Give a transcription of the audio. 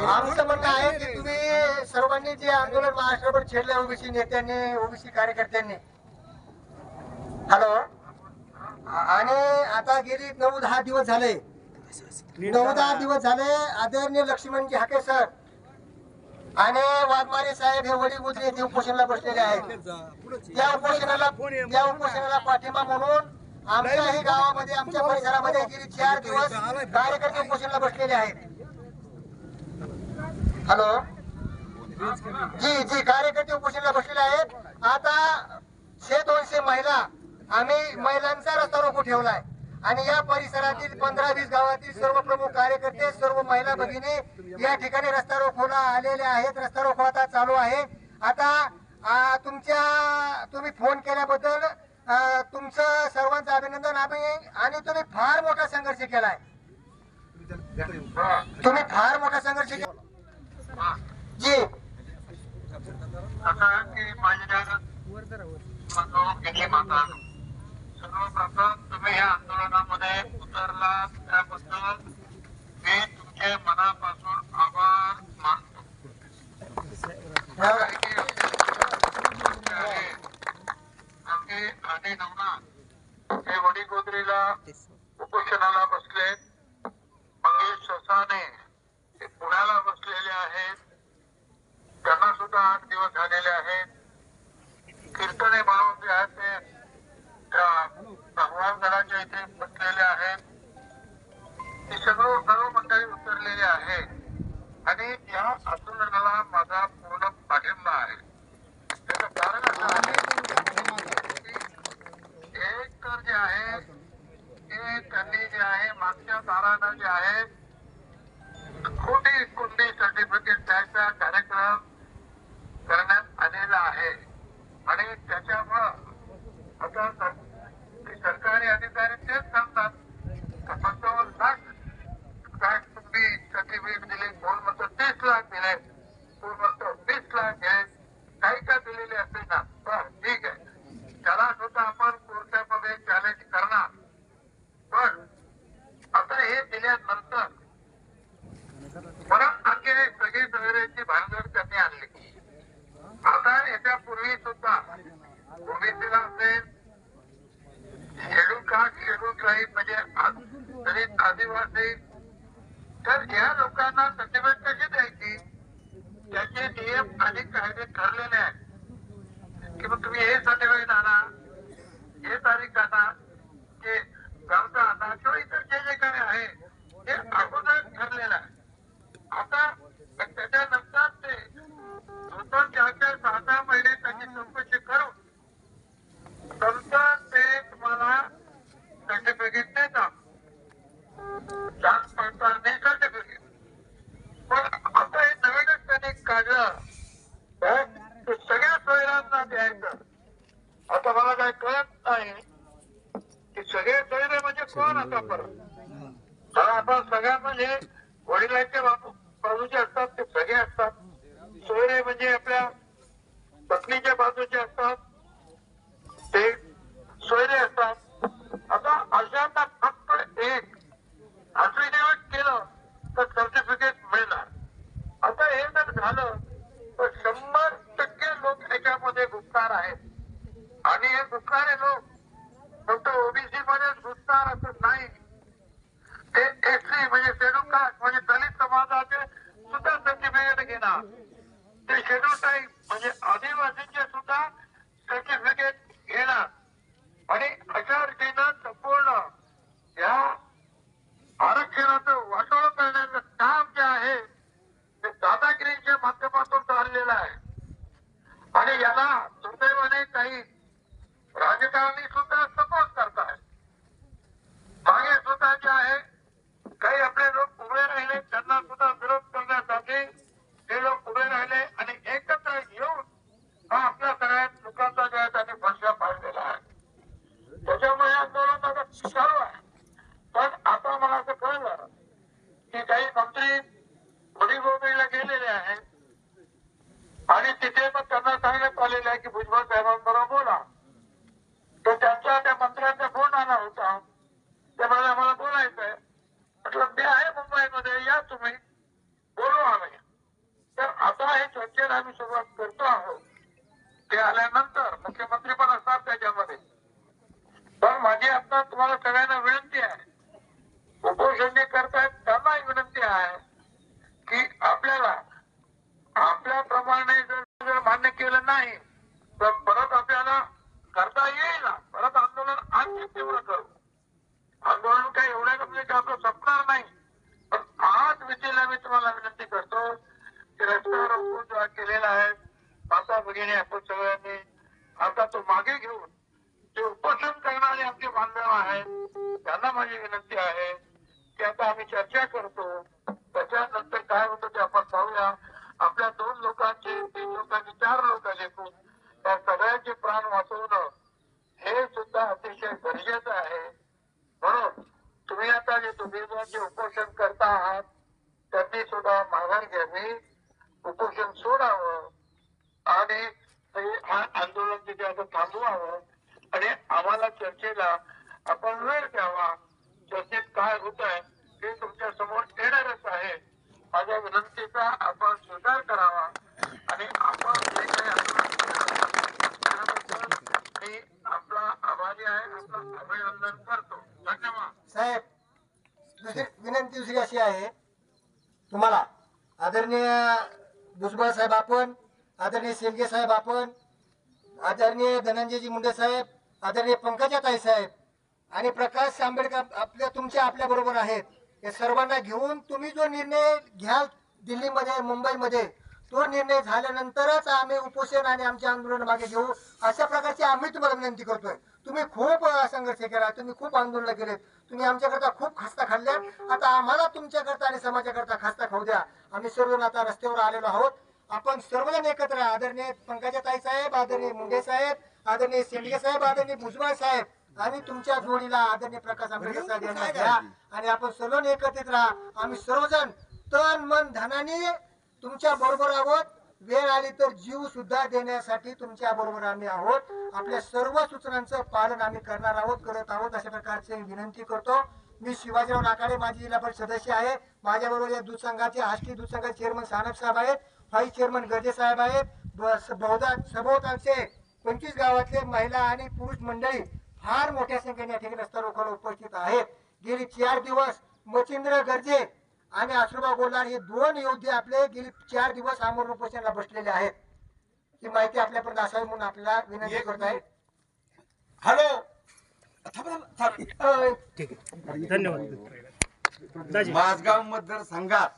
आमचं म्हणणं आहे की तुम्ही सर्वांनी जे आंदोलन महाराष्ट्रभर छेडले ओबीसी नेत्यांनी ओबीसी कार्यकर्त्यांनी हॅलो आणि आता गेली नऊ दहा दिवस झाले नऊ दहा दिवस झाले आदरणीय लक्ष्मणजी हाके सर आणि वाघमारे साहेब हे वडील गुजरे ते उपोषणाला बसलेले आहेत त्या उपोषणाला त्या उपोषणाला पाठिंबा म्हणून आमच्याही गावामध्ये आमच्या परिसरामध्ये गेली चार दिवस कार्यकर्ते उपोषणाला बसलेले आहेत. हॅलो? जी जी कार्यकर्ते उपोषणाला बसलेले आहेत. आता शे दोनशे महिला आम्ही महिलांचा रस्ता रोको ठेवलाय. आणि या परिसरातील पंधरा वीस गावातील सर्व प्रमुख कार्यकर्ते सर्व महिला भगिनी या ठिकाणी रस्ता रोखोला आलेले आहेत. रस्ता रोको आता चालू आहे. आता तुमच्या तुम्ही फोन केल्याबद्दल तुमचं सर्वांचं अभिनंदन. आम्ही आणि तुम्ही फार मोठा संघर्ष केलाय. तुम्ही फार मोठा संघर्ष केला जी. सर्वप्रथम तुम्ही या आंदोलनामध्ये उतरला त्याबद्दल मी तुमचे मनापासून आभार मानतो कारण की गोष्ट आहे, आम्ही आणि नवनाथ हे वडीगोदरीला उपोषणाला बसले मंगेश ससाने ते पुण्याला बसलेले आहेत त्यांना सुद्धा आठ दिवस झालेले आहेत. कीर्तने म्हणून जे आहेत ते भगवानगडाच्या इथे बसलेले आहेत. ते सगळं सर्व मंडळी उतरलेली आहे. आणि या आंदोलनाला माझा पूर्ण पाठिंबा आहे. त्याचं कारण असं आहे एक तर जे आहे ते त्यांनी जे आहे मागच्या दारानं जे आहे खोटी कोणती सर्टिफिकेट द्यायचा कार्यक्रम झालेला आहे. आणि त्याच्यामुळं आता सरकारी अधिकारी तेच सांगतात पंचावन्न लाख काय तुम्ही सर्टिफिकेट दिले कोण म्हणतो तीस लाख दिले कोण म्हणतो वीस लाख दिले. काही का दिलेले असेल ना? बर ठीक आहे. त्याला सुद्धा आपण कोर्टामध्ये चॅलेंज करणार. पण आता हे दिल्यानंतर परत आणखी एक सगळी सोयऱ्याची भानगड त्यांनी आणली. आता याच्यापूर्वी सुद्धा ओबीसीला असेल शेड्यूल कास्ट शेड्यूल ट्राईब म्हणजे आदिवासी तर या लोकांना सर्टिफिकेट कशी द्यायची त्याचे नियम आणि कायदे ठरलेले आहेत की मग तुम्ही हे सर्टिफिकेट आणा हे तारीख आणा ते गावचा आणा किंवा इतर जे जे काय आहे ते अगोदर ठरलेलं आहे आता त्याच्यानंतर ते दोन चार चार सहा सहा महिने त्याची चौकशी करून नंतर ते तुम्हाला सर्टिफिकेट देतात जात पडताळणी सर्टिफिकेट पण आता हे नवीनच त्यांनी काढलं तर ते सगळ्या सोयऱ्यांना द्यायचं आता मला काय कळत नाही की सगळे सोयरे म्हणजे कोण आता परत हा आपण सगळ्या म्हणजे वडिलांच्या बाजू बाजूचे असतात ते सगळे असतात. सोयरे म्हणजे आपल्या पत्नीच्या बाजूचे असतात. ते सोयरे असतात. आता अशांना फक्त एक अफिडेविट केलं तर सर्टिफिकेट मिळणार आता हे जर झालं तर शंभर टक्के लोक याच्यामध्ये घुसणार आहेत आणि हे घुसणारे लोक फक्त ओबीसी मध्येच घुसणार असं नाही ते एससी म्हणजे शेड्यूल कास्ट म्हणजे दलित समाजाचे सुद्धा सर्टिफिकेट घेणार. ते शेड्यूल टाईप म्हणजे आदिवासींचे सुद्धा सर्टिफिकेट आहे की भुजबळ साहेबांबरोबर बोला. तर त्यांचा त्या मंत्र्यांचा फोन आला होता. त्यामुळे आम्हाला बोलायचंय म्हटलं मी आहे मुंबईमध्ये. या तुम्ही. बोलू आम्ही. तर आता हे चर्चेला आम्ही सुरुवात करतो आहोत. ते आल्यानंतर मुख्यमंत्री पण असतात त्याच्यामध्ये. पण माझी आता तुम्हाला सगळ्यांना विनंती आहे. उपोषण जे करतायत त्यांना एक विनंती आहे की आपल्याला आपल्याप्रमाणे जर जर मान्य केलं नाही तर परत आपल्याला करता येईल. ना परत आंदोलन आणखी तीव्र करू. आंदोलन काही एवढ्या कमी की आपलं संपणार नाही. पण आज विजेला मी तुम्हाला विनंती करतो की रस्त्यावर आपण जो केलेला आहे माता भगिनी आपण सगळ्यांनी आता तो मागे घेऊन जे उपोषण करणारे आमचे बांधव आहेत त्यांना माझी विनंती आहे की आता आम्ही चर्चा करतो. त्यांनी सुद्धा माघार घ्यावी उपोषण सोडावं आणि हा आंदोलन तिथे आता थांबवावं आणि आम्हाला चर्चेला आपण वेळ द्यावा. चर्चेत काय होत आहे हे तुमच्यासमोर येणारच आहे. माझ्या विनंतीचा आपण स्वीकार करावा आणि आपण जे काही मी आपला आभारी आहे आपलं अभिनंदन करतो. धन्यवाद. साहेब दुसरी विनंती दुसरी अशी आहे तुम्हाला आदरणीय भुजबळ साहेब आपण आदरणीय शेलगे साहेब आपण आदरणीय धनंजयजी मुंडे साहेब आदरणीय पंकजाताई साहेब आणि प्रकाश आंबेडकर आपल्या तुमच्या आपल्या बरोबर आहेत. हे सर्वांना घेऊन तुम्ही जो निर्णय घ्याल दिल्लीमध्ये मुंबईमध्ये तो निर्णय झाल्यानंतरच आम्ही उपोषण आणि आमचे आंदोलन मागे घेऊ. अशा प्रकारची आम्ही तुम्हाला विनंती करतोय. तुम्ही खूप संघर्ष केला तुम्ही खूप आंदोलन केलेत. तुम्ही आमच्याकरता खूप खस्ता खाल्ल्या. आता आम्हाला तुमच्याकरता आणि समाजाकरता खस्ता खाऊ द्या. आम्ही सर्वजण आता रस्त्यावर आलेलो आहोत. आपण सर्वजण एकत्र. आदरणीय पंकजाताई साहेब आदरणीय मुंडे साहेब आदरणीय शेंडगे साहेब आदरणीय भुजबळ साहेब आणि तुमच्या जोडीला आदरणीय प्रकाश आंबेडकर साहेब यांना घ्या आणि आपण सर्वजण एकत्रित राहा. आम्ही सर्वजण तन मन धनाने तुमच्या बरोबर आहोत. वेळ आली तर जीव सुद्धा देण्यासाठी तुमच्या बरोबर आम्ही आहोत. आपल्या सर्व सूचनांचं पालन आम्ही करणार आहोत करत आहोत. अशा प्रकारचे विनंती करतो. मी शिवाजीराव नाकाडे माझी जिल्हा परिषद सदस्य आहे. माझ्याबरोबर या दूध संघाचे आष्टी दूध संघाचे चेअरमन सानप साहेब आहेत. व्हाईस चेअरमन गर्जे साहेब आहेत. ब- स- बहुधा सभोवतालचे पंचवीस गावातले महिला आणि पुरुष मंडळी फार मोठ्या संख्येने या ठिकाणी रस्ता रोखायला उपस्थित आहेत. गेली चार दिवस मचिंद्र गर्जे आणि आश्रुबा गोलार हे दोन योद्धे आपले गेली चार दिवस आमरण उपोषणाला बसलेले आहेत. ही माहिती आपल्यापर्यंत असावी म्हणून आपल्याला विनंती करत आहे हॅलो. थांबा, थांबा, थांबा. अय, ठीक आहे. धन्यवाद. माझगाव मतदारसंघात